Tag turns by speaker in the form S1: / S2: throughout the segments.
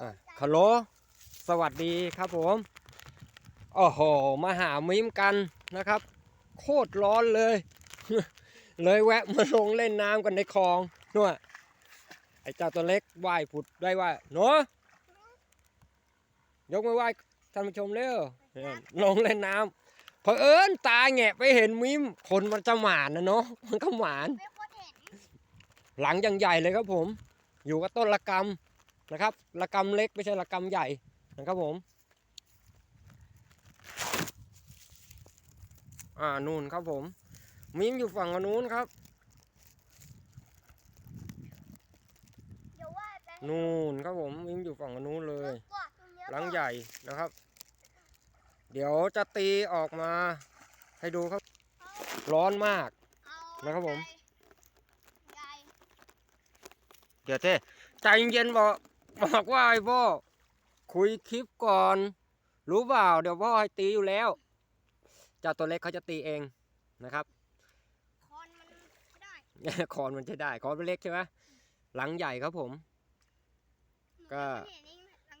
S1: อะฮัลโหล สวัสดีครับผม โอ้โห มาหามิมกันนะครับ โคตรร้อนเลย เลยแวะมาลงเล่นน้ำกันในคลองนู่นไอ้เจ้าตัวเล็กว่ายผุดได้ว่าหนูยกมือไหว้ท่านผู้ชมเร็วเนี่ยลงเล่นน้ำเผอิญตาแงะไปเห็นมิมคนมันจะหมานนะเนาะมันก็หมาน
S2: ไม่คนเห็น
S1: หลังยังใหญ่เลยครับผม อยู่กับต้นละกำ นะครับละกำเล็กไม่ใช่ละกำใหญ่นะครับผมอ่านู่นครับผมมิมอยู่ฝั่งนู้นครับ
S2: เดี๋ยวว่าไป
S1: นู่นครับผมมิมอยู่ฝั่งนู้นเลย
S2: กอดตรงเนี้ย
S1: หลังใหญ่นะครับ เดี๋ยวจะตีออกมาให้ดูครับ ร้อนมาก
S2: เอา
S1: นะครับผม
S2: ใหญ่
S1: เดี๋ยวเท่ใจเย็นๆบอก บอกว่าไอ้พ่อคุยคลิปก่อน รู้เปล่า เดี๋ยวพ่อให้ตีอยู่แล้วเจ้าตัวเล็กเขาจะตีเองนะครับ
S2: คอนมันไม่ได้
S1: คอนมันใช้ได้คอนมันเล็กใช่ไหมหลังใหญ่ครับผมก็
S2: หนูไม่เห็นเองหลัง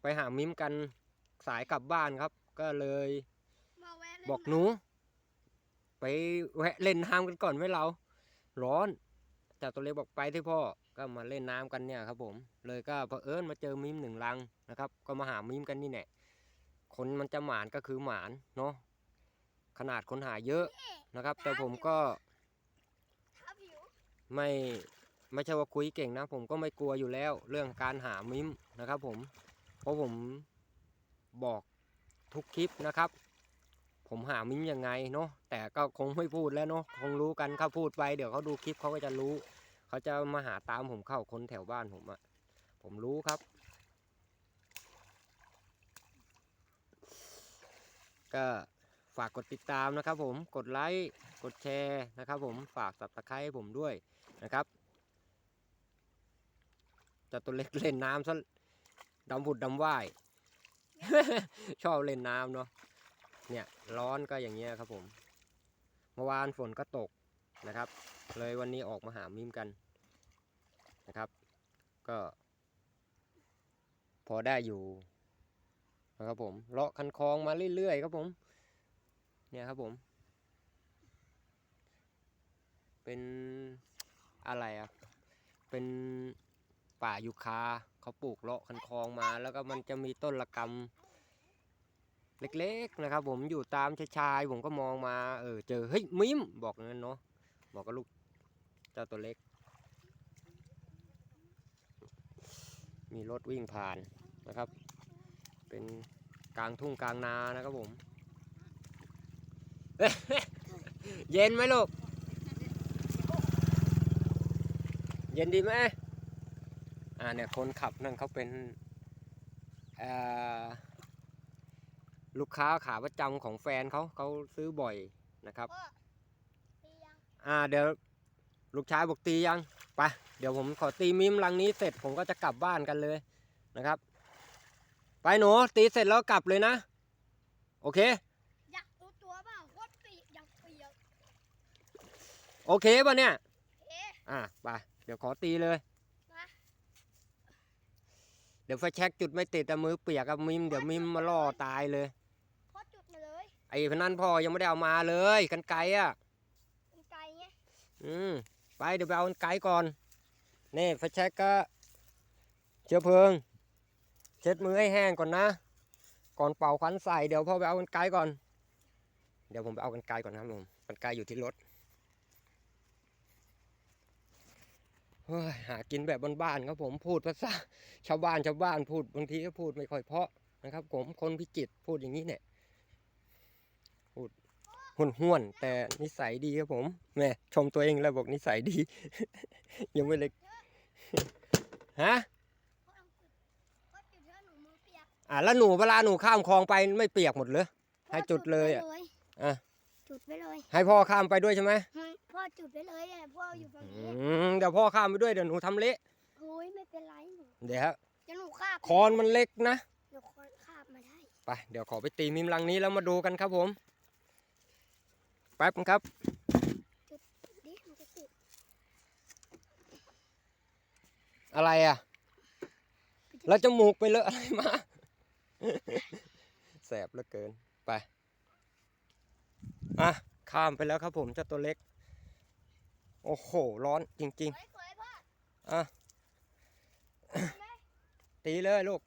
S1: ไปหามิมกันสายกลับบ้านครับ ก็เลย
S2: มาแวะเล่น
S1: บอกหนู ไปแวะเล่นน้ำกันก่อนไหมเรา ร้อนเจ้าตัวเล็กบอกไปที่พ่อ ก็มาเล่นน้ำกันเนี่ยครับผม เลยก็เผอิญมาเจอมิมหนึ่งลังนะครับ ก็มาหามิมกันนี่แหละคนมันจะหมานก็คือหมานเนาะขนาดคนหาเยอะนะครับ แต่ผมก็ไม่ไม่ใช่ว่าคุยเก่งนะ ผมก็ไม่กลัวอยู่แล้วเรื่องการหามิมนะครับผมเพราะผมบอกทุกคลิปนะครับ ผมหามิมยังไงเนาะแต่ก็คงไม่พูดแล้วเนาะคงรู้กันเขาพูดไปเดี๋ยวเขาดูคลิปเขาก็จะรู้ เขาจะมาหาตามผมเข้าคนแถวบ้านผมอะผมรู้ครับ ก็ฝากกดติดตามนะครับ ผมกดไลค์กดแชร์นะครับ ผมฝากสับตะไคร้ผมด้วยนะครับจะตัวเล็กเล่นน้ำซะดำผุดดำว่าย ชอบเล่นน้ำเนาะเนี่ยร้อนก็อย่างเงี้ยครับผม เมื่อวานฝนก็ตก นะครับ เลยวันนี้ออกมาหามิมกันนะครับ ก็ พอได้อยู่นะครับผมเลาะคันคลองมาเรื่อยๆครับผม เนี่ยครับผม เป็นอะไรอะเป็นป่ายูคาเขาปลูกเลาะคันคลองมา แล้วก็มันจะมีต้นละกำเล็กๆนะครับ ผมอยู่ตามชายๆผมก็มองมาเออเจอเฮ้ยมิมบอกงั้นเนาะ บอกกับลูกเจ้าตัวเล็ก มีรถวิ่งผ่านนะครับ เป็นกลางทุ่งกลางนานะครับผม เย็นไหมลูก เย็นดีไหมอ่าเนี่ยคนขับนั่นเขาเป็นลูกค้าขาประจำของแฟนเขาเขาซื้อบ่อยนะครับ
S2: อตียัง
S1: อ่าเดี๋ยวลูกชายบอกตียังไปเดี๋ยวผมขอตีมิมลังนี้เสร็จผมก็จะกลับบ้านกันเลยนะครับ ไปหนูตีเสร็จแล้วกลับเลยนะ โอเค
S2: อยากรู้ตัวเปล่าโคตรปีกอยากเปียก
S1: โอเคป่ะเนี่ย
S2: เอ๊ะ
S1: อะไปเดี๋ยวขอตีเลย
S2: มา
S1: เดี๋ยวไฟแช็กจุดไม่ติดแต่มือเปียกกับมิมเดี๋ยวมิมมาล่อตายเลย
S2: พ่อจุดมาเลย
S1: ไอ้พนันพ่อยังไม่ได้เอามาเลยกันไกลอะ
S2: เป็นไกลไง
S1: อืมไปเดี๋ยวไปเอากันไกลก่อน นี่ไฟแช็กก็ เชื้อเพลิง เช็ดมือให้แห้งก่อนนะ ก่อนเป่าควันใส่เดี๋ยวพ่อไปเอากันไกลก่อน เดี๋ยวผมไปเอากันไกลก่อนนะครับผมกันไกลอยู่ที่รถเฮ้ยหากินแบบบ้านๆครับผมพูดภาษาชาวบ้านชาวบ้านพูดบางทีก็พูดไม่ค่อยเพาะนะครับ ผมคนพิจิตพูดอย่างนี้เนี่ยพูด ห้วนๆแต่นิสัยดีครับผมแหม่ชมตัวเองแล้วบอกนิสัยดี ยังไม่เล็กฮะ
S2: พ่อลองจุดพ่อจุดเถอะหนูมือเปียก
S1: อะแล้วหนูเวลาหนูข้ามคลองไปไม่เปียกหมดเลยให้จุดเลยอะ
S2: พ่
S1: อะ
S2: จุดไปเลย
S1: ให้พ่อข้ามไปด้วยใช่ไหม
S2: อืมพ่อจุดไปเลยเนี่ยพ่ออยู่ฝั่ง
S1: อื
S2: นี้
S1: มเดี๋ยวพ่อข้ามไปด้วยเดี๋ยวหนูทำเละ
S2: โอ้ยไม่เป็นไรหนู
S1: เดี๋ยวฮะ
S2: เดี๋ยวหนูคาบ
S1: คอนมันเล็กนะ
S2: เดี๋ยวคอนคาบมาได้
S1: ไปเดี๋ยวขอไปตีมิมลังนี้แล้วมาดูกันครับผม แป๊บนึงครับ
S2: ดิมันจะติด
S1: อะไรอะ แล้วจมูกไปเลอะอะไรมา แสบเหลือเกิน ไป อะ ข้ามไปแล้วครับผมเจ้าตัวเล็ก โอ้โห ร้อนจริง ๆ อะ ตีเลยลูก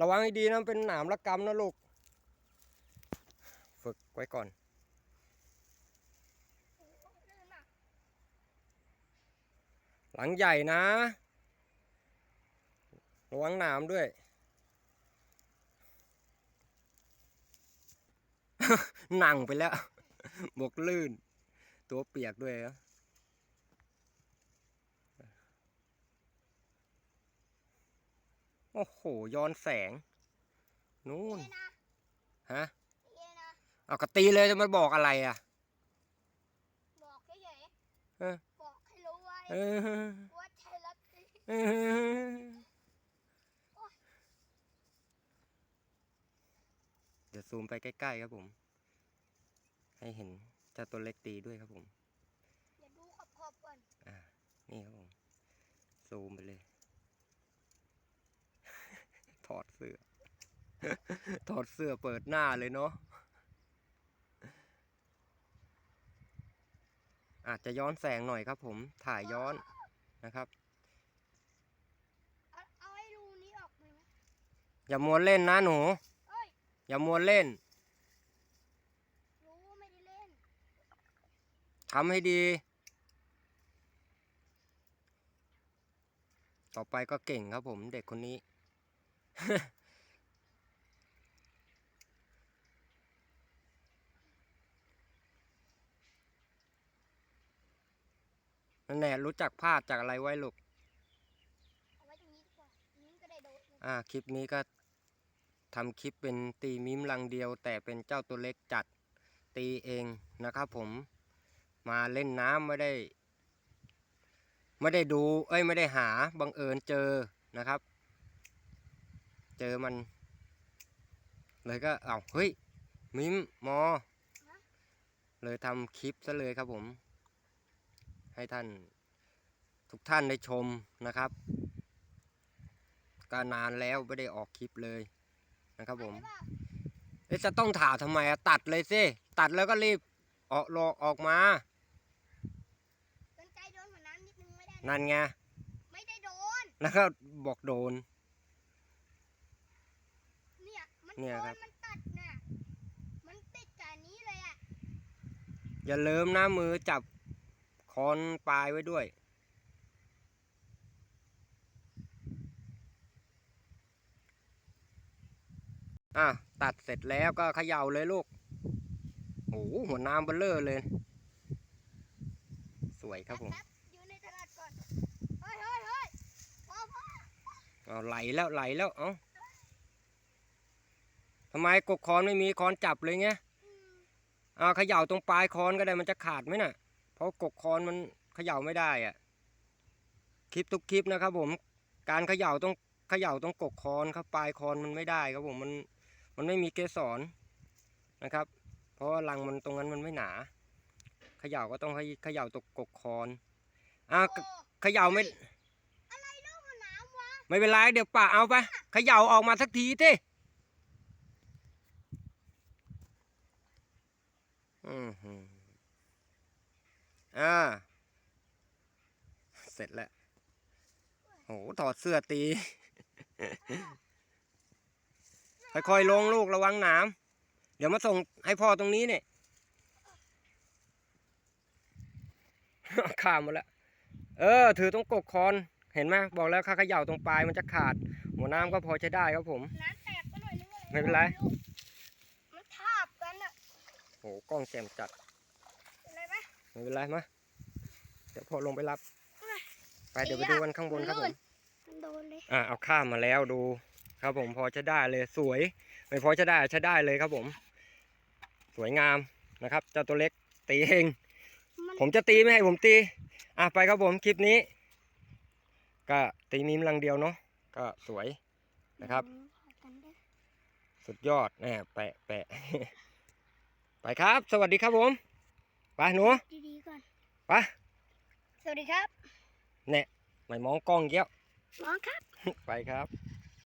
S1: ระวังให้ดีนะ เป็นหนามระกำนะลูก ฝึกไว้ก่อน
S2: ลื่นมาก
S1: หลังใหญ่นะระวังหนามด้วย หนังไปแล้วบกลื่น ตัวเปียกด้วยนะโอ้โห ย้อนแสง นู่น
S2: เยนะ
S1: ฮะ
S2: เยนะ
S1: เอากระตีเลยจะมาบอกอะไรอะ
S2: บอกเฉย
S1: เออ
S2: ๆบอกให้รู้ไว้
S1: เออ
S2: ว่าไทยรัฐ
S1: เออเดี๋ยวซูมไปใกล้ๆครับผม ให้เห็นเจ้าตัวเล็กตีด้วยครับผม
S2: อย่าดูขอบๆก่อน
S1: อ่านี่ครับผม ซูมไปเลย ถอดเสื้อ ถอดเสื้อเปิดหน้าเลยเนาะ อาจจะย้อนแสงหน่อยครับ ผมถ่ายย้อนนะครับ
S2: เอาเอาให้รูนี้ออกไหมวะ
S1: อย่ามัวเล่นนะหนู
S2: เอ้ย
S1: อย่ามัวเล่น
S2: รู้ไม่ได้เล่น
S1: ทำให้ดี ต่อไปก็เก่งครับผมเด็กคนนี้ นั่นแหละรู้จักพลาดจากอะไรไว้ลูก
S2: เอาไว้ตรงนี้ดีกว่านี้ก็ได้โดดเลย
S1: อ่า คลิปนี้ก็ทำคลิปเป็นตีมิมลังเดียว แต่เป็นเจ้าตัวเล็กจัดตีเองนะครับผมมาเล่นน้ำไม่ได้ ไม่ได้ดู เอ้ยไม่ได้หาบังเอิญเจอนะครับ เจอมัน เลยก็เอาเฮ้ยมิมมอ เลยทำคลิปซะเลยครับผม ให้ท่านทุกท่านได้ชมนะครับก็นานแล้วไม่ได้ออกคลิปเลยนะครับผม
S2: ได้ปะ
S1: เอ๊ะจะต้องถ่าทำไมอะตัดเลยสิตัดแล้วก็รีบออกรอออกมา
S2: กันไกลโดนหัวน้ำนิดนึงไม่ได้นะ
S1: นั่นไง
S2: ไม่ได้โดน
S1: แล้วก็บอกโดน
S2: เนี่ยมัน
S1: เนี่ย
S2: โด
S1: ครั
S2: น
S1: บ
S2: มันตัดน่ะ มันติดกับอันนี้เลยอะ
S1: อย่าลืมนะมือจับ คอนปลายไว้ด้วย อะ ตัดเสร็จแล้วก็เขย่าเลยลูก โอ้โหหัวน้ำเบลเลอร์เลย สวยครับผม
S2: แป๊บๆอยู่ในตลาดก่อนเฮ้ยเฮ้ยเฮ้ยพ่อพ่อ
S1: เอาไหลแล้วไหลแล้วเอ้าทำไมกกคอนไม่มีคอนจับเลยไง
S2: อืม
S1: เอาเขย่าตรงปลายคอนก็ได้มันจะขาดไหมน่ะเพ ราะกกคอนมันเขย่าไม่ได้อะคลิปทุกคลิปนะครับ ผมการเขย่าต้องเขย่าตรงกกคอนครับปลายคอนมันไม่ได้ครับผมมันมันไม่มีเกสรนะครับ เพราะว่ารังมันตรงนั้นมันไม่หนาเขย่าก็ต้องเขย่าตรงกกคอนอะ
S2: โอ้
S1: เขย่าไม่
S2: อะไรเล่าหัวน้ำวะ
S1: ไม่เป็นไรเดี๋ยวป่าเอาไปเขย่าออกมาสักทีทีอือหื ออ่า เสร็จแล้ว โห ถอดเสื้อตี ค่อยๆลงลูกระวังหนาม เดี๋ยวมาส่งให้พ่อตรงนี้เนี่ยข้ามหมาแล้ว เออ ถือตรงกกคอน เห็นไหมบอกแล้วข้าเขย่าตรงปลายมันจะขาด หัวน้ำก็พอใช้ได้ครับผม
S2: น้ำแตกไปหน่อยนึงอะ
S1: ไม่เป็นไร
S2: มันทาบกันอะ
S1: โห กล้องแจ่มจัด
S2: เป็น ไรไหม
S1: ไม่เป็นไรมาเดี๋ยวพอลงไปรับ ไปเดี๋ยวไป
S2: เสี
S1: ดู
S2: ย
S1: กันข้างบนครับผม
S2: มันโดนเลย
S1: อ่าเอาข้ามมาแล้วดู ครับผมพอจะได้เลยสวย ไม่พอจะได้ใช้ได้เลยครับผม สวยงามนะครับ เจ้าตัวเล็กตีเอง
S2: มัน
S1: ผมจะตีไม่ให้ผมตี อะไปครับผมคลิปนี้ ก็ตีนิ้มลังเดียวเนาะก็สวยนะครับ
S2: อืมขอกันด้วย
S1: สุดยอดแน่แปะแปะไปครับ สวัสดีครับผม ไปหนู
S2: ดีๆก่อน
S1: ไป
S2: สวัสดีครับ
S1: ไม่มองกล้องเยอะ
S2: น้องครับ
S1: ไปครับ